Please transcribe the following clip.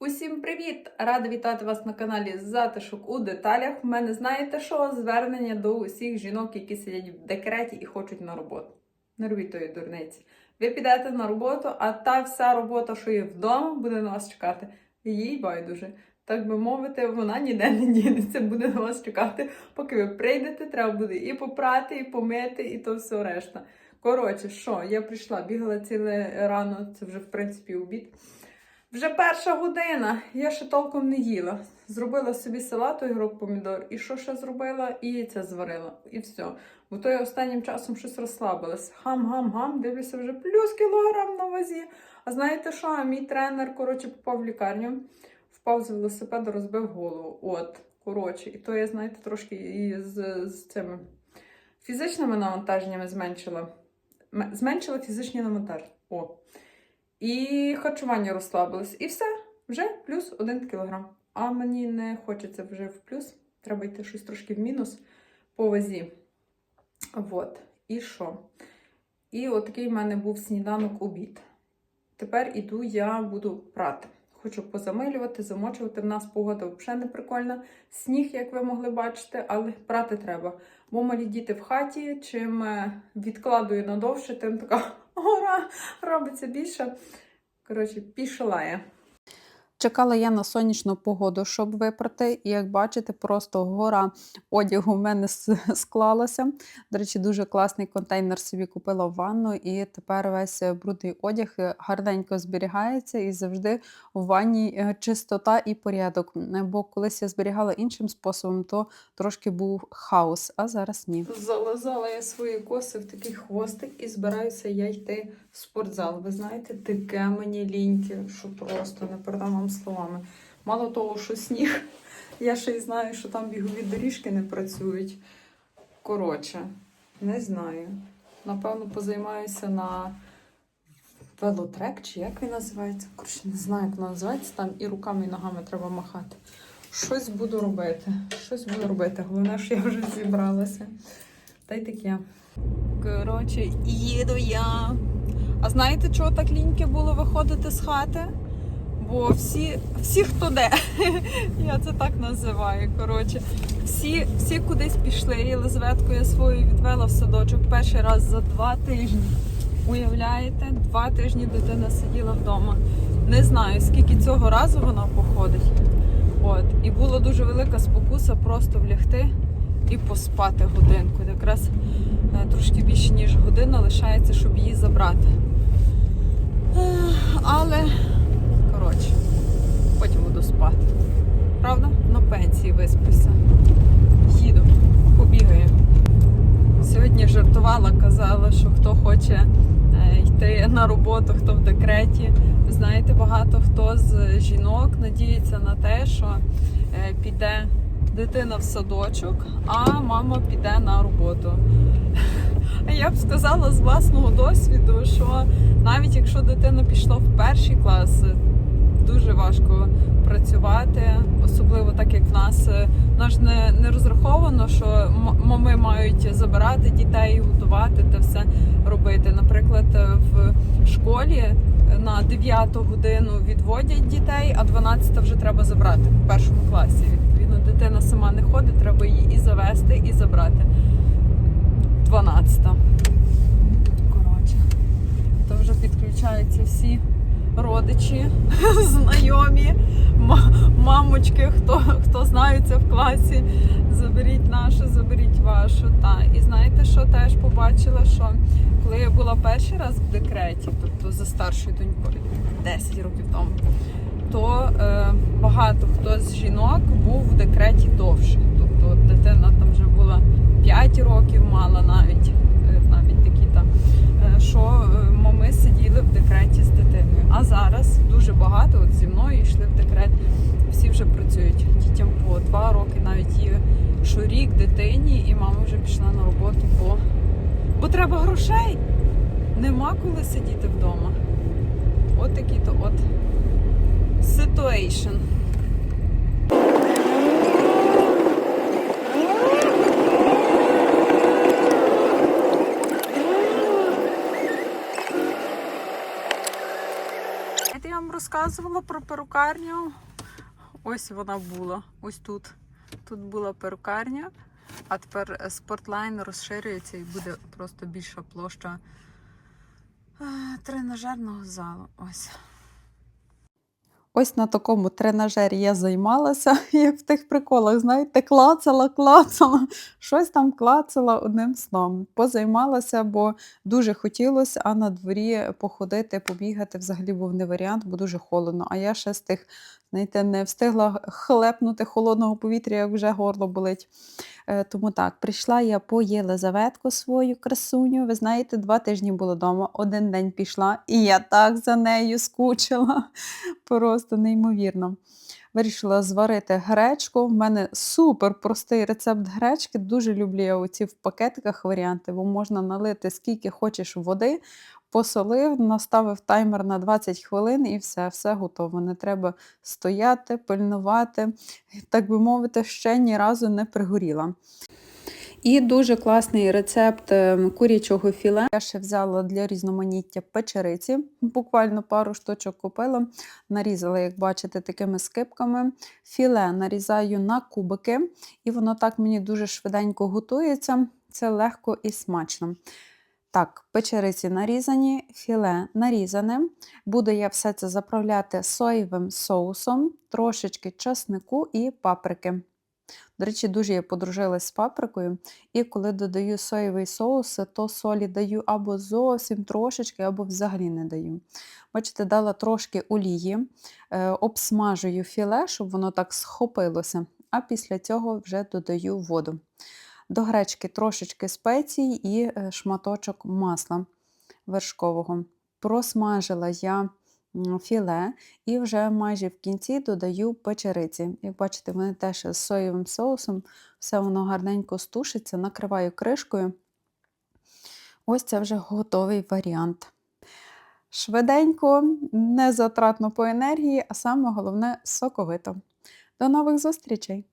Усім привіт! Рада вітати вас на каналі Затишок у деталях. У мене знаєте що? Звернення до усіх жінок, які сидять в декреті і хочуть на роботу. Не робіть тої дурниці. Ви підете на роботу, а та вся робота, що є вдома, буде на вас чекати. Їй байдуже. Так би мовити, вона ніде не дінеться, буде на вас чекати. Поки ви прийдете, треба буде і попрати, і помити, і то все решта. Коротше, що, я прийшла, бігала ціле рано, це вже в принципі обід. Вже перша година, я ще толком не їла. Зробила собі салат, огірок, помідор. І що ще зробила? І яйця зварила. І все. Бо то я останнім часом щось розслабилась. Хам-гам-гам, дивлюся вже плюс кілограм на вазі. А знаєте що? Мій тренер, коротше, попав в лікарню, впав з велосипеда, розбив голову. От, коротше, і то я, знаєте, трошки і з, з цими фізичними навантаженнями зменшила. Зменшила фізичні навантаження. О. І харчування розслабилось. І все, вже плюс один кілограм. А мені не хочеться вже в плюс. Треба йти щось трошки в мінус по вазі. Вот. І що? І отакий в мене був сніданок обід. Тепер іду, я буду прати. Хочу позамилювати, замочувати. В нас погода взагалі не прикольна. Сніг, як ви могли бачити, але прати треба. Бо малі діти в хаті, чим е, відкладую надовше, тим така гора робиться більше. Коротше, пішла я. Чекала я на сонячну погоду, щоб випрати. І як бачите, просто гора одягу в мене склалася. До речі, дуже класний контейнер собі купила в ванну, і тепер весь е, брудний одяг е, гарненько зберігається і завжди в ванні е, чистота і порядок. Бо колись я зберігала іншим способом, то трошки був хаос, а зараз ні. Залазала я свої коси в такий хвостик і збираюся я йти в спортзал. Ви знаєте, таке мені ліньки, що просто не передам вам словами. Мало того, що сніг, я ще й знаю, що там бігові доріжки не працюють. Коротше, не знаю. Напевно, позаймаюся на велотрек, чи як він називається. Коротше, не знаю, як воно називається. Там і руками, і ногами треба махати. Щось буду робити. Щось буду робити. Головне, що я вже зібралася. Та й таке. Коротше, їду я. А знаєте, чого так ліньки було виходити з хати? Бо всі, всі хто де, я це так називаю. Коротше, всі, всі кудись пішли. Єлизаветку я свою відвела в садочок перший раз за два тижні. Уявляєте, два тижні дитина сиділа вдома. Не знаю, скільки цього разу вона походить. От. І була дуже велика спокуса просто влягти і поспати годинку. Якраз е, трошки більше, ніж година лишається, щоб її забрати. Але, коротше, потім буду спати. Правда? На пенсії висплюся. Їду, побігаю. Сьогодні жартувала, казала, що хто хоче е, йти на роботу, хто в декреті. Ви знаєте, багато хто з жінок надіється на те, що е, піде дитина в садочок, а мама піде на роботу. Я б сказала з власного досвіду, що навіть якщо дитина пішла в перший клас, дуже важко працювати, особливо так як в нас в нас не, не розраховано, що мами мають забирати дітей, готувати та все робити. Наприклад, в школі на 9 годину відводять дітей, а 12 вже треба забрати в першому класі. Відповідно, дитина сама не ходить, треба її і завести, і забрати. 12. Коротше, то вже підключаються всі родичі, знайомі, мамочки, хто, хто знаються в класі. Заберіть нашу, заберіть вашу. Та. І знаєте, що теж побачила, що коли я була перший раз в декреті, тобто за старшою донькою 10 років тому, то е, багато хто з жінок був в декреті довше. Тобто дитина там вже була 5 років, мала навіть такі там, е, що е, мами сиділи в декреті з дитиною. А зараз дуже багато от зі мною йшли в декрет. Всі вже працюють дітям по 2 роки, навіть є що рік дитині, і мама вже пішла на роботу, бо, бо треба грошей. Нема коли сидіти вдома. От такі то от. Знаєте, я вам розказувала про перукарню. Ось вона була. Ось тут. Тут була перукарня, а тепер спортлайн розширюється і буде просто більша площа е, тренажерного залу. Ось. Ось на такому тренажері я займалася, як в тих приколах, знаєте, клацала, клацала, щось там клацала одним сном. Позаймалася, бо дуже хотілося, а на дворі походити, побігати взагалі був не варіант, бо дуже холодно. А я ще з тих, знаєте, не встигла хлепнути холодного повітря, як вже горло болить. Е, Тому так, прийшла я по Єлизаветку свою красуню. Ви знаєте, два тижні було вдома, один день пішла, і я так за нею скучила. Просто неймовірно. Вирішила зварити гречку. В мене супер простий рецепт гречки. Дуже люблю я оці в пакетиках варіанти, бо можна налити скільки хочеш води, посолив, наставив таймер на 20 хвилин і все, все готово. Не треба стояти, пильнувати. Так би мовити, ще ні разу не пригоріла. І дуже класний рецепт е, курячого філе. Я ще взяла для різноманіття печериці, буквально пару штучок купила, нарізала, як бачите, такими скипками. Філе нарізаю на кубики, і воно так мені дуже швиденько готується. Це легко і смачно. Так, печериці нарізані, філе нарізане. Буду я все це заправляти соєвим соусом, трошечки часнику і паприки. До речі, дуже я подружилась з паприкою, і коли додаю соєвий соус, то солі даю або зовсім трошечки, або взагалі не даю. Бачите, дала трошки олії, е, обсмажую філе, щоб воно так схопилося, а після цього вже додаю воду. До гречки трошечки спецій і е, шматочок масла вершкового. Просмажила я філе і вже майже в кінці додаю печериці. Як бачите, вони теж з соєвим соусом, все воно гарненько стушиться, накриваю кришкою. Ось це вже готовий варіант. Швиденько, незатратно по енергії, а саме головне соковито. До нових зустрічей!